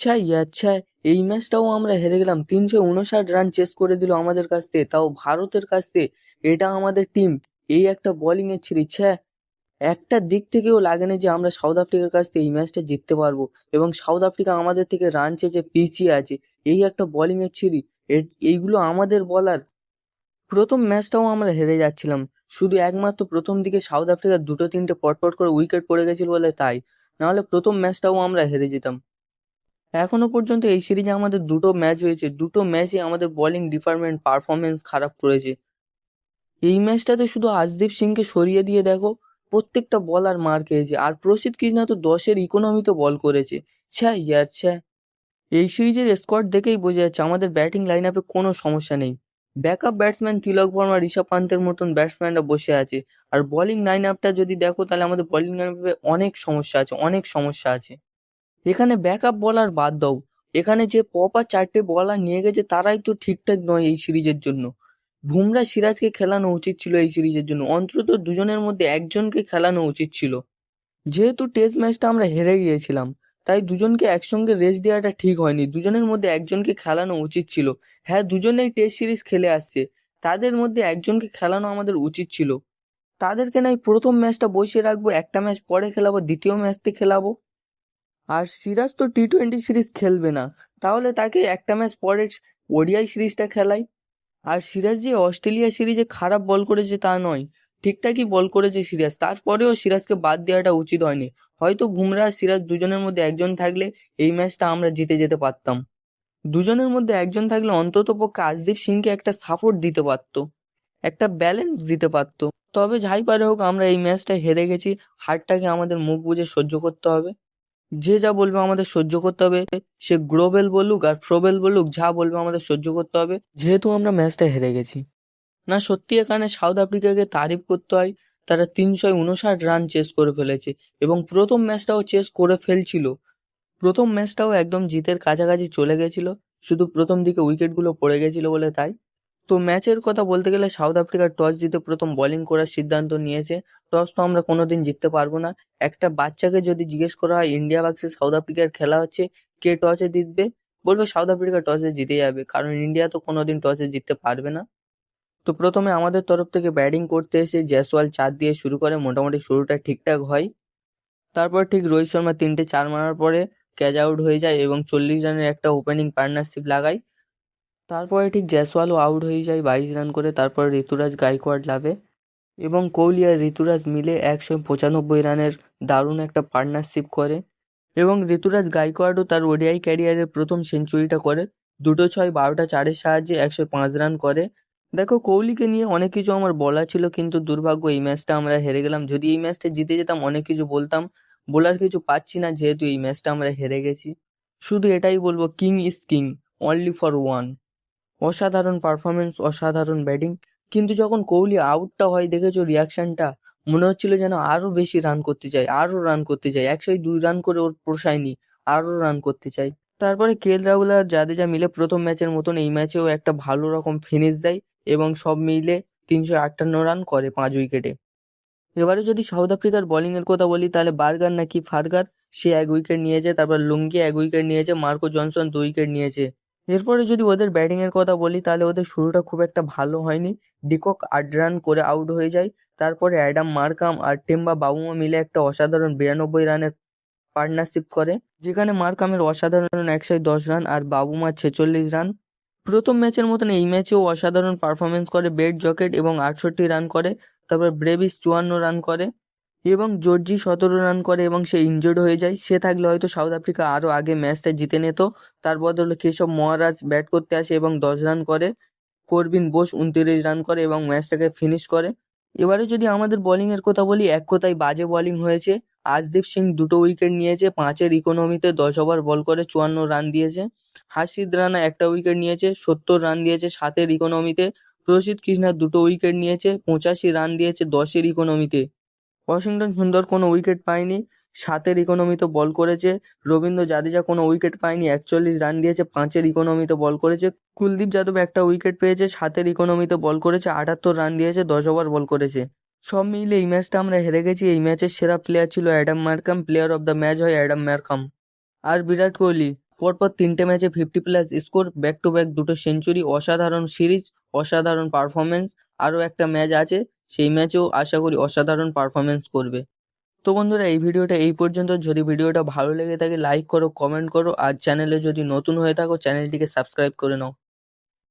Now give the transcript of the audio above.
আচ্ছা আচ্ছা এই ম্যাচটাও আমরা হেরে গেলাম। তিনশো উনষাট রান চেস করে দিল আমাদের কাছ থেকে, তাও ভারতের কাছ থেকে। এটা আমাদের টিম। এই একটা বোলিং এর ছিরি ছ্যা একটা দিক থেকেও লাগে না যে আমরা সাউথ আফ্রিকার কাছ থেকে এই ম্যাচটা জিততে পারব। এবং সাউথ আফ্রিকা আমাদের থেকে রান চেয়েছে পিছিয়ে আছে। এই একটা বোলিং এর ছিরি এইগুলো আমাদের বলার। প্রথম ম্যাচটাও আমরা হেরে যাচ্ছিলাম। শুধু একমাত্র প্রথম দিকে সাউথ আফ্রিকার দুটো তিনটে পটপট করে উইকেট পড়ে গেছিল বলে তাই। নাহলে প্রথম ম্যাচটাও আমরা হেরে যেতাম। এখনও পর্যন্ত এই সিরিজে আমাদের দুটো ম্যাচ হয়েছে। দুটো ম্যাচে আমাদের বোলিং ডিপার্টমেন্ট পারফরমেন্স খারাপ করেছে। এই ম্যাচটাতে শুধু আজদীপ সিংকে সরিয়ে দিয়ে দেখো, প্রত্যেকটা বল আর মার খেয়েছে। আর প্রসিদ্ধ কৃষ্ণা তো দশের ইকোনমিতে বল করেছে। ছ্যা, ইয়ার ছ্যা। এই সিরিজের স্কোয়াড দেখেই বোঝা যাচ্ছে আমাদের ব্যাটিং লাইন আপে কোনো সমস্যা নেই। ব্যাকআপ ব্যাটসম্যান তিলক বর্মা, ঋষভ পান্তের মতন ব্যাটসম্যানরা বসে আছে। আর বোলিং লাইন আপটা যদি দেখো, তাহলে আমাদের বোলিং লাইন আপে অনেক সমস্যা আছে, অনেক সমস্যা আছে। এখানে ব্যাকআপ বলার বাদ দাও। এখানে যে পপার চারটে বলার নিয়ে গেছে, তারাই তো ঠিকঠাক নয় এই সিরিজের জন্য। বুমরা সিরাজকে খেলানো উচিত ছিল এই সিরিজের জন্য। অন্তত দুজনের মধ্যে একজনকে খেলানো উচিত ছিল। যেহেতু টেস্ট ম্যাচটা আমরা হেরে গিয়েছিলাম, তাই দুজনকে একসঙ্গে রেস্ট দেওয়াটা ঠিক হয়নি। দুজনের মধ্যে একজনকে খেলানো উচিত ছিল। হ্যাঁ দুজনেই টেস্ট সিরিজ খেলে আসছে। তাদের মধ্যে একজনকে খেলানো আমাদের উচিত ছিল। তাদেরকে নাই প্রথম ম্যাচটা বসিয়ে রাখব, একটা ম্যাচ পরে খেলাবো, দ্বিতীয় ম্যাচতে খেলাবো। আর সিরাজ তো টি টোয়েন্টি সিরিজ খেলবে না। তাহলে তাকে একটা ম্যাচ পরে ওডিআই সিরিজটা খেলাই। আর সিরাজ যে অস্ট্রেলিয়া সিরিজে খারাপ বল করেছে তা নয়, ঠিকঠাকই বল করেছে সিরাজ। তারপরেও সিরাজকে বাদ দেওয়াটা উচিত হয়নি। হয়তো বুমরা সিরাজ দুজনের মধ্যে একজন থাকলে এই ম্যাচটা আমরা জিতে যেতে পারতাম। দুজনের মধ্যে একজন থাকলে অন্তত পক্ষে আজদীপ সিংকে একটা সাপোর্ট দিতে পারতো। একটা ব্যালেন্স দিতে পারতো। তবে যাই পারে হোক, আমরা এই ম্যাচটা হেরে গেছি। হারটাকে আমাদের মুখ বুঝে সহ্য করতে হবে। যে যা বলবে আমাদের সহ্য করতে হবে, সে গ্লোবেল বলুক আর ফ্রোবেল বলুক, যা বলবে আমাদের সহ্য করতে হবে। যেহেতু আমরা ম্যাচটা হেরে গেছি। না, সত্যি এখানে সাউথ আফ্রিকাকে তারিফ করতে হয়, তারা তিনশো উনষাট রান চেস করে ফেলেছে এবং প্রথম ম্যাচটাও চেস করে ফেলছিল। প্রথম ম্যাচটাও একদম জিতের কাছাকাছি চলে গেছিল, শুধু প্রথম দিকে উইকেটগুলো পড়ে গেছিল বলে তাই। তো ম্যাচের কথা বলতে গেলে সাউথ আফ্রিকা টস জিতে প্রথম বোলিং করার সিদ্ধান্ত নিয়েছে। টস তো আমরা কোনোদিন জিততে পারব না। একটা বাচ্চাকে যদি জিজ্ঞেস করা হয়, ইন্ডিয়া ভার্সেস সাউথ আফ্রিকার খেলা হচ্ছে, কে টসে জিতবে? বলবে, সাউথ আফ্রিকা টসে জিতে যাবে, কারণ ইন্ডিয়া তো কোনোদিন টসে জিততে পারবে না। তো প্রথমে আমাদের তরফ থেকে ব্যাটিং করতে এসে জয়সওয়াল চার দিয়ে শুরু করে। মোটামুটি শুরুটা ঠিকঠাক হয়। তারপর ঠিক রোহিত শর্মা তিনটে চার মারার পরে ক্যাচ আউট হয়ে যায় এবং চল্লিশ রানের একটা ওপেনিং পার্টনারশিপ লাগায়। তারপরে ঠিক জয়সওয়ালও আউট হয়ে যায়, বাইশ রান করে। তারপর ঋতুরাজ গাইকোয়াড লাভে। এবং কোহলি আর ঋতুরাজ মিলে একশো পঁচানব্বই রানের দারুণ একটা পার্টনারশিপ করে। এবং ঋতুরাজ গাইকোয়াডও তার ওডিআই ক্যারিয়ারের প্রথম সেঞ্চুরিটা করে। দুটো ছয়, বারোটা চারের সাহায্যে একশো পাঁচ রান করে। দেখো, কোহলিকে নিয়ে অনেক কিছু আমার বলা ছিল, কিন্তু দুর্ভাগ্য এই ম্যাচটা আমরা হেরে গেলাম। যদি এই ম্যাচটা জিতে যেতাম, অনেক কিছু বলতাম। বলার কিছু পাচ্ছি না, যেহেতু এই ম্যাচটা আমরা হেরে গেছি। শুধু এটাই বলব king is king only for one অসাধারণ পারফরমেন্স অসাধারণ ব্যাটিং কিন্তু যখন কোহলি আউটটা হয়, দেখেছ রিয়াকশনটা মনে হচ্ছিল যেন আরও বেশি রান করতে চাই আরও রান করতে চাই একশো দুই রান করে ওর পোষায়নি আরও রান করতে চাই তারপরে কেএল রাহুল আর জাদেজা মিলে প্রথম ম্যাচের মতন এই ম্যাচেও একটা ভালো রকম ফিনিশ দেয় এবং সব মিলে তিনশো আটান্ন রান করে পাঁচ উইকেটে এবারে যদি সাউথ আফ্রিকার বোলিং এর কথা বলি, তাহলে বার্গার নাকি ফার্গার? সে এক উইকেট নিয়েছে, তারপর লুঙ্গি এক উইকেট নিয়েছে, মার্কো জনসন দু উইকেট নিয়েছে। এরপরে যদি ওদের ব্যাটিং এর কথা বলি, তাহলে ওদের শুরুটা খুব একটা ভালো হয়নি। ডিকক আট রান করে আউট হয়ে যায়। তারপরে অ্যাডাম মার্কাম আর টেম্বা বাবুমা মিলে একটা অসাধারণ বিরানব্বই রানের পার্টনারশিপ করে, যেখানে মার্কামের অসাধারণ একশো দশ রান আর বাবুমা ছেচল্লিশ রান। প্রথম ম্যাচের মতন এই ম্যাচেও অসাধারণ পারফরমেন্স করে বেড জকেট এবং আটষট্টি রান করে, তারপর ব্রেভিস চুয়ান্ন রান করে। এবং জর্জি সতেরো রান করে এবং সে ইনজোর্ড হয়ে যায়। সে থাকলে হয়তো সাউথ আফ্রিকা আরও আগে ম্যাচটা জিতে নিত। তার বদলে কেশব মহারাজ ব্যাট করতে আসে এবং দশ রান করে। করবিন বোস উনত্রিশ রান করে এবং ম্যাচটাকে ফিনিশ করে। এবারে যদি আমাদের বোলিংয়ের কথা বলি, এক কথায় বাজে বোলিং হয়েছে। আজদীপ সিং দুটো উইকেট নিয়েছে, পাঁচের ইকোনমিতে দশ ওভার বল করে চুয়ান্ন রান দিয়েছে। হাসিদ রানা একটা উইকেট নিয়েছে, সত্তর রান দিয়েছে, সাতের ইকোনমিতে প্রসিদ্ধ কৃষ্ণা দুটো উইকেট নিয়েছে, পঁচাশি রান দিয়েছে, দশের ইকোনমিতে ওয়াশিংটন সুন্দর কোনো উইকেট পায়নি। সাতের ইকোনমিতে বল করেছে। রবীন্দ্র জাদেজা কোনো উইকেট পায়নি। একচল্লিশ রান দিয়েছে, পাঁচের ইকোনমিতে বল করেছে। কুলদীপ যাদব একটা উইকেট পেয়েছে, সাতের ইকোনমিতে বল করেছে, আটাত্তর রান দিয়েছে, দশ ওভার বল করেছে। সব মিলে এই ম্যাচটা আমরা হেরে গেছি। এই ম্যাচের সেরা প্লেয়ার ছিল Adam Markram player of the match হয় অ্যাডাম মার্কাম। আর বিরাট কোহলি, পরপর তিনটে ম্যাচে fifty plus score back to back দুটো সেঞ্চুরি অসাধারণ সিরিজ অসাধারণ পারফরমেন্স আরও একটা ম্যাচ আছে। সেই ম্যাচেও আশা করি অসাধারণ পারফরমেন্স করবে। তো বন্ধুরা, এই ভিডিওটা এই পর্যন্ত। যদি ভিডিওটা ভালো লেগে থাকে লাইক করো কমেন্ট করো। আর চ্যানেলে যদি নতুন হয়ে থাকো চ্যানেলটিকে সাবস্ক্রাইব করে নাও।